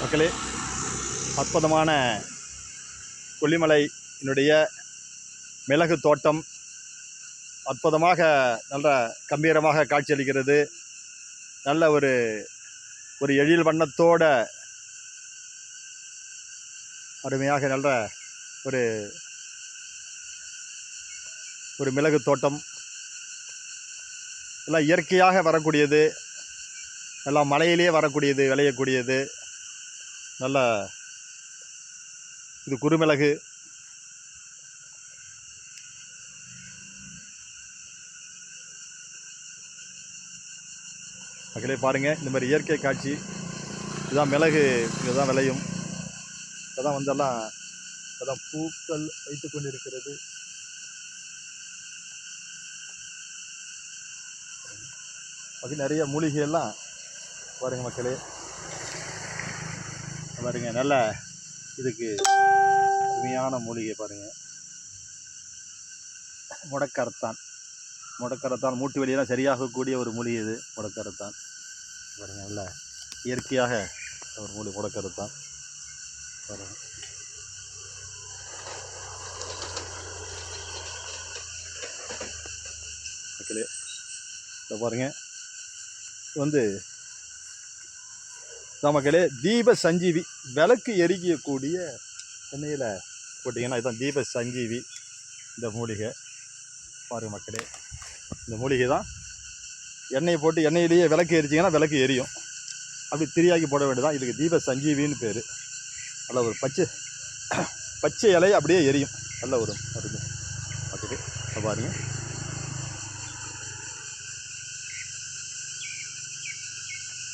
மக்களே அற்புதமான கொல்லிமலையினுடைய மிளகு தோட்டம் அற்புதமாக நல்ல கம்பீரமாக காட்சியளிக்கிறது. நல்ல ஒரு ஒரு எழில் வண்ணத்தோட அருமையாக நல்ல ஒரு ஒரு மிளகு தோட்டம். எல்லாம் இயற்கையாக வரக்கூடியது. எல்லாம் மலையிலேயே வரக்கூடியது விளையக்கூடியது. நல்லா இது குறுமிளகு மக்களே பாருங்கள் இந்த மாதிரி இயற்கை காட்சி. இதுதான் மிளகு இதுதான் விளையும். இப்போதான் வந்தெல்லாம் இப்போதான் பூக்கள் வைத்து கொண்டிருக்கிறது. அது நிறைய மூலிகையெல்லாம் பாருங்கள் மக்களே. பாருங்கள் நல்ல இதுக்கு அருமையான மூலிகை பாருங்கள் முடக்கரத்தான். முடக்கரத்தான் மூட்டு வலியெல்லாம் சரியாகக்கூடிய ஒரு மூலிகை இது முடக்கரத்தான். பாருங்கள் நல்ல இயற்கையாக ஒரு மூலி முடக்கரத்தான். பாருங்கள் மக்களே இதை பாருங்கள் வந்து இதான் தீப சஞ்சீவி விளக்கு எரிக்கக்கூடிய எண்ணெயில் போட்டிங்கன்னா இதுதான் தீப சஞ்சீவி இந்த மூலிகை. பாருங்க மக்களே இந்த மூலிகை தான் எண்ணெயை போட்டு எண்ணெயிலேயே விளக்கு எரிச்சிங்கன்னா விளக்கு எரியும். அப்படி திரியாக்கி போட வேண்டியதான் இதுக்கு தீப சஞ்சீவின்னு பேர். நல்ல ஒரு பச்சை பச்சை இலை அப்படியே எரியும். நல்ல ஒரு மருந்து மக்களே பாருங்கள்